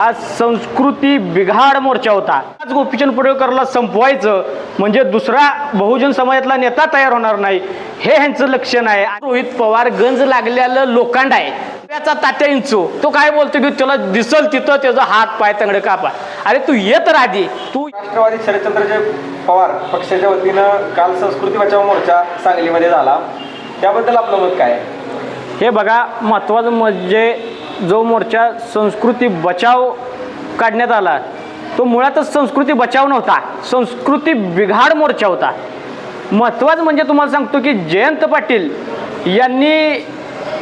आज संस्कृती बिघाड मोर्चा होता. आज गोपीचंद पडळकरला संपवायचं म्हणजे दुसरा बहुजन समाजातला नेता तयार होणार नाही हे ह्यांचं लक्षण आहे. रोहित पवार गंज लागलेलं लोखंड आहे. त्याचा तात्या इंचू तो काय बोलतो की त्याला दिसल तिथं त्याचा हात पाय तंगड कापा. अरे तू येत राधी तू राष्ट्रवादी शरदचंद्रजी पवार पक्षाच्या वतीनं काल संस्कृती बचाव मोर्चा सांगलीमध्ये झाला. त्याबद्दल आपलं मत काय? हे बघा महत्त्वाचं म्हणजे जो मोर्चा संस्कृती बचाव काढण्यात आला तो मुळातच संस्कृती बचाव नव्हता संस्कृती बिघाड मोर्चा होता. महत्त्वाचं म्हणजे तुम्हाला सांगतो की जयंत पाटील यांनी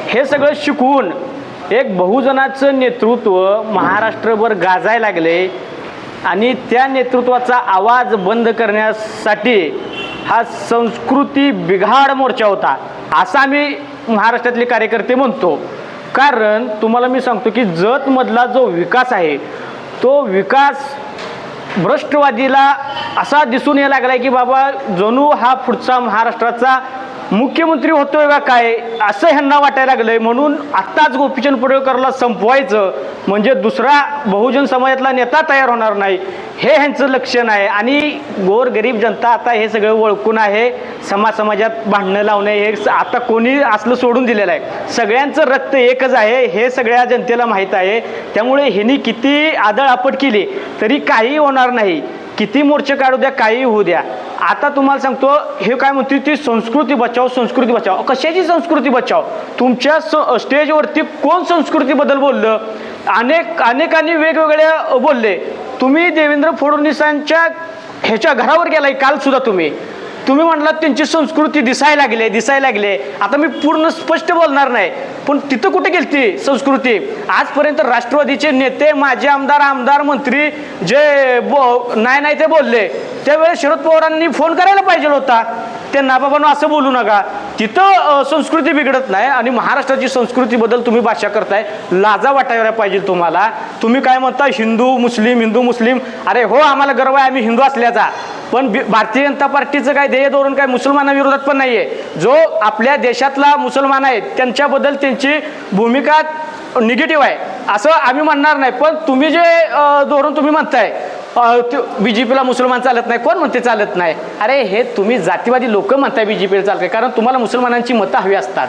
हे सगळं शिकवून एक बहुजनाचं नेतृत्व महाराष्ट्रभर गाजायला लागले आणि त्या नेतृत्वाचा आवाज बंद करण्यासाठी हा संस्कृती बिघाड मोर्चा होता. असा आम्ही महाराष्ट्रातले कार्यकर्ते म्हणतो. कारण तुम्हाला मी सांगतो की जतमधला जो विकास आहे तो विकास भ्रष्टवादीला असा दिसून यायला आहे की बाबा जणू हा पुढचा महाराष्ट्राचा मुख्यमंत्री होतोय का काय? असं ह्यांना वाटायला लागलंय. म्हणून आत्ताच गोपीचंद पडळकरला संपवायचं. म्हणजे दुसरा बहुजन समाजातला नेता तयार होणार नाही. हे ह्यांचं लक्षण आहे आणि गोर गरीब जनता आता हे सगळं ओळखून आहे. समाज समाजात भांडणं लावणे हे आता कोणी असलं सोडून दिलेलं आहे. सगळ्यांचं रक्त एकच आहे. हे सगळ्या जनतेला माहीत आहे. त्यामुळे ह्यांनी किती आदळ आपट केली तरी काही होणार नाही. किती मोर्चे काढू द्या काही होऊ द्या. आता तुम्हाला सांगतो हे काय म्हणते ती संस्कृती बचाव संस्कृती बचाव. कशाची संस्कृती बचाव? तुमच्या स स्टेजवरती कोण संस्कृतीबद्दल बोललं? अनेक अनेकांनी वेगवेगळ्या बोलले. तुम्ही देवेंद्र फडणवीसांच्या ह्याच्या घरावर गेलाय कालसुद्धा तुम्ही. तुम्ही म्हटलात त्यांची संस्कृती दिसायला लागले दिसायला लागले आता मी पूर्ण स्पष्ट बोलणार नाही पण तिथं कुठे गेलती संस्कृती? आजपर्यंत राष्ट्रवादीचे नेते माजी आमदार आमदार मंत्री जे बो नाही नाही ते बोलले. त्यावेळेस शरद पवारांनी फोन करायला पाहिजे होता. त्यांना बाबांना असं बोलू नका. तिथं संस्कृती बिघडत नाही आणि महाराष्ट्राची संस्कृतीबद्दल तुम्ही भाषा करताय. लाजा वाटायला पाहिजे तुम्हाला. तुम्ही काय म्हणता हिंदू मुस्लिम हिंदू मुस्लिम? अरे हो आम्हाला गर्व आहे आम्ही हिंदू असल्याचा. पण भारतीय जनता पार्टीचं काय ध्येय धोरण काय मुसलमानाविरोधात पण नाहीये. जो आपल्या देशातला मुसलमान आहे त्यांच्याबद्दल त्यांची भूमिका निगेटिव्ह आहे. असं आम्ही म्हणणार नाही. पण तुम्ही जे धोरण तुम्ही म्हणताय बी जे पीला मुसलमान चालत नाही. कोण म्हणते चालत नाही? अरे हे तुम्ही जातीवादी लोक म्हणताय बी जे पीला चालत नाही. कारण तुम्हाला मुसलमानांची मतं हवी असतात.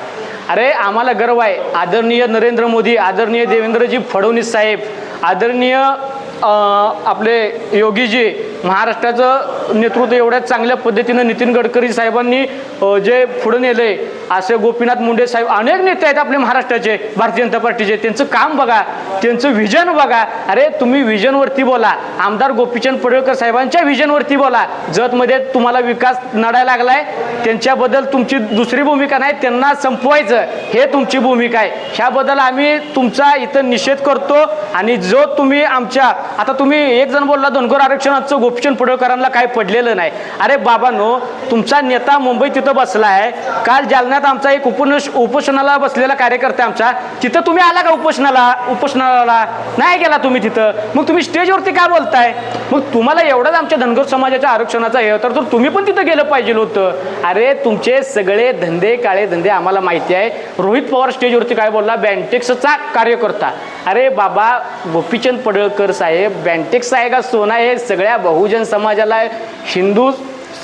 अरे आम्हाला गर्व आहे. आदरणीय नरेंद्र मोदी आदरणीय देवेंद्रजी फडणवीस साहेब आदरणीय आपले योगीजी महाराष्ट्राचं नेतृत्व एवढ्या चांगल्या पद्धतीनं नितीन गडकरी साहेबांनी जे पुढं नेले असे गोपीनाथ मुंडे साहेब अनेक नेते आहेत आपले महाराष्ट्राचे भारतीय जनता पार्टीचे. त्यांचं काम बघा त्यांचं व्हिजन बघा. अरे तुम्ही व्हिजनवरती बोला. आमदार गोपीचंद पडळकर साहेबांच्या व्हिजनवरती बोला. जतमध्ये तुम्हाला विकास नडायला लागलाय. त्यांच्याबद्दल तुमची दुसरी भूमिका नाही त्यांना संपवायचं. हे तुमची भूमिका आहे. ह्याबद्दल आम्ही तुमचा इथं निषेध करतो. आणि जो तुम्ही आमच्या आता तुम्ही एक जण बोलला धनगर आरक्षणाचं गोपीचंद पडळकरांना काय पडलेलं नाही. अरे बाबांनो तुमचा नेता मुंबईत तिथं बसला आहे काल जालन्यात आमचा एक उपनश उपोषणाला बसलेला कार्यकर्ता आमचा. तिथं तुम्ही आला का उपोषणाला? उपोषणाला नाही गेला तुम्ही तिथं. मग तुम्ही स्टेजवरती का बोलताय? मग तुम्हाला एवढंच आमच्या धनगर समाजाच्या आरक्षणाचा हे तर तर तुम्ही पण तिथं गेलं पाहिजे होतं. अरे तुमचे सगळे धंदे काळे धंदे आम्हाला माहिती आहे. रोहित पवार स्टेजवरती काय बोलला? बँटेक्सचा कार्यकर्ता. अरे बाबा गोपीचंद पडळकर साहेब बँटेक्स आहे का सोना हे सगळ्या बहुजन समाजाला हिंदू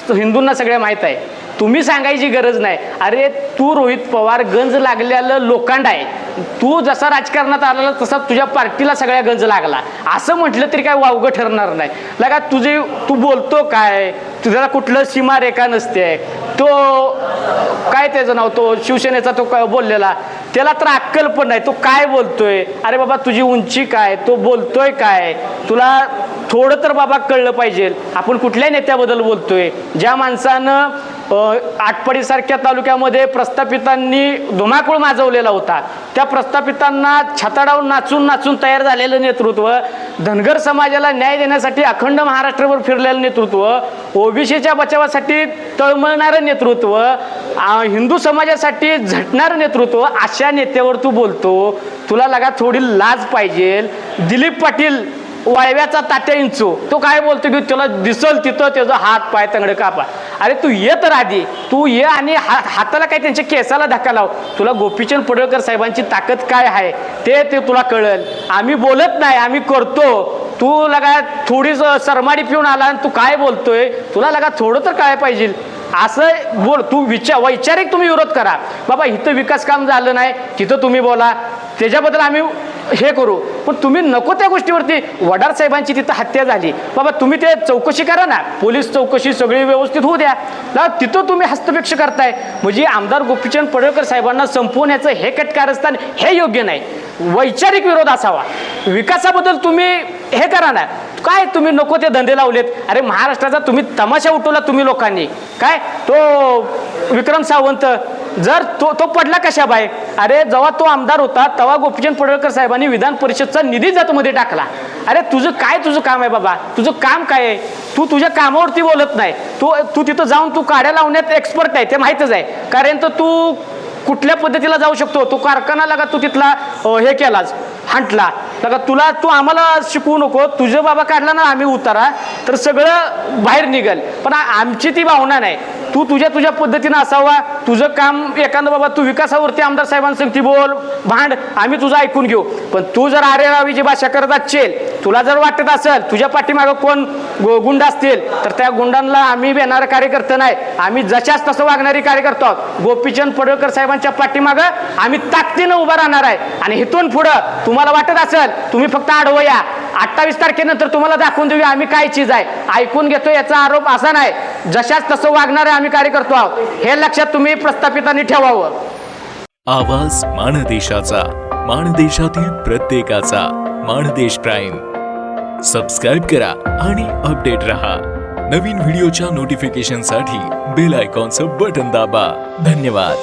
हिंदूंना सगळ्या माहीत आहे. तुम्ही सांगायची गरज नाही. अरे तू रोहित पवार गंज लागलेलं लोखंड आहे. तू जसा राजकारणात आलेला तसा तुझ्या पार्टीला सगळ्या गंज लागला. असं म्हटलं तरी काय वावगं ठरणार नाही. लगा तुझे तू बोलतो काय? तुझ्याला कुठलं सीमारेखा नसते. तो काय त्याचं नाव? तो शिवसेनेचा तो काय बोललेला. त्याला तर अक्कल पण नाही. तो काय बोलतोय? अरे बाबा तुझी उंची काय? तो बोलतोय काय? तुला थोडं तर बाबा कळलं पाहिजे. आपण कुठल्या नेत्याबद्दल बोलतोय? ज्या माणसानं आटपाडीसारख्या तालुक्यामध्ये प्रस्थापितांनी धुमाकूळ माजवलेला होता. त्या प्रस्थापितांना छताडावून नाचून नाचून तयार झालेलं नेतृत्व धनगर समाजाला न्याय देण्यासाठी अखंड महाराष्ट्रभर फिरलेलं नेतृत्व ओबीसीच्या बचावासाठी तळमळणारं नेतृत्व हिंदू समाजासाठी झटणारं नेतृत्व अशा नेत्यावर तू बोलतो. तुला लगा थोडी लाज पाहिजे. दिलीप पाटील वाळव्याचा तात्या इंचू तो काय बोलतो की तुला दिसल तिथं त्याचा हात पाय तंगडे कापा. अरे तू ये तर आधी. तू ये आणि हा हाताला काय त्यांच्या केसाला धक्का लाव. तुला गोपीचंद पडळकर साहेबांची ताकद काय आहे? ते ते तुला कळेल. आम्ही बोलत नाही आम्ही करतो. तू लगा थोडी सरमाडी पिऊन आला आणि तू काय बोलतोय? तुला लगा थोडं तर काय पाहिजे. असं बोल तू विचार वैचारिक तुम्ही विरोध करा. बाबा इथं विकास काम झालं नाही तिथं तुम्ही बोला. त्याच्याबद्दल आम्ही हे करू. पण तुम्ही नको त्या गोष्टीवरती. वडार साहेबांची तिथं हत्या झाली. बाबा तुम्ही ते चौकशी करा ना. पोलीस चौकशी सगळी व्यवस्थित होऊ द्या. ना तिथं तुम्ही हस्तपेक्ष करताय. म्हणजे आमदार गोपीचंद पडळकर साहेबांना संपवण्याचं हे कटकारस्थान हे योग्य नाही. वैचारिक विरोध असावा. विकासाबद्दल तुम्ही हे करा ना. काय तुम्ही नको ते धंदे लावलेत? अरे महाराष्ट्राचा तुम्ही तमाशा उठवला तुम्ही लोकांनी. काय? तो विक्रम सावंत जर तो तो पडला कशा बाय अरे जेव्हा तो आमदार होता तेव्हा गोपीचंद पडळकर साहेबांनी विधान परिषदचा निधी जातमध्ये टाकला. अरे तुझं काय तुझं काम आहे बाबा? तुझं काम काय आहे? तू तुझ्या कामावरती बोलत नाही. तू तू तिथं जाऊन तू काड्या लावण्यात एक्सपर्ट आहे ते माहीतच आहे. कारण तर तू कुठल्या पद्धतीला जाऊ शकतो? तू कारखाना लागा तू तिथला हे केलाच हंटला. लगा तुला तू आम्हाला शिकवू नको तुझं बाबा काढला ना आम्ही उतारा तर सगळं बाहेर निघेल. पण आमची ती भावना नाही. तू तुझ्या तुझ्या पद्धतीनं असावा. तुझं काम एखादं बाबा तू विकासावरती आमदार साहेबांसंगती बोल भांड आम्ही तुझं ऐकून घेऊ. पण तू जर आरे रावीची भाषा करत असेल तुला जर वाटत असेल तुझ्या पाठीमागं कोण गु- गुंड असतील तर त्या गुंडांना आम्ही येणारं कार्यकर्ते नाही. आम्ही जशाच तसं वागणारी कार्यकर्ता आहोत. गोपीचंद पडळकर साहेबांच्या पाठीमागं आम्ही ताकदीनं उभा राहणार आहे. आणि इथून पुढं तुम्हाला वाटत असेल तुम्ही फक्त आडवं या. अठ्ठावीस तारखेनंतर तुम्हाला दाखवून देऊया आम्ही काय चीज आहे. ऐकून घेतो याचा आरोप असा नाही. जशाच तसं वागणारे आम्ही कार्यकर्तो आहोत. हे लक्षात तुम्ही प्रस्थापितांनी ठेवावं. आवाज माणदेशाचा माणदेशातील प्रत्येकाचा माणदेश प्राईम. सबस्क्राईब करा आणि अपडेट रहा. नवीन व्हिडिओच्या नोटिफिकेशनसाठी बेल आयकॉनचं बटन दाबा. धन्यवाद.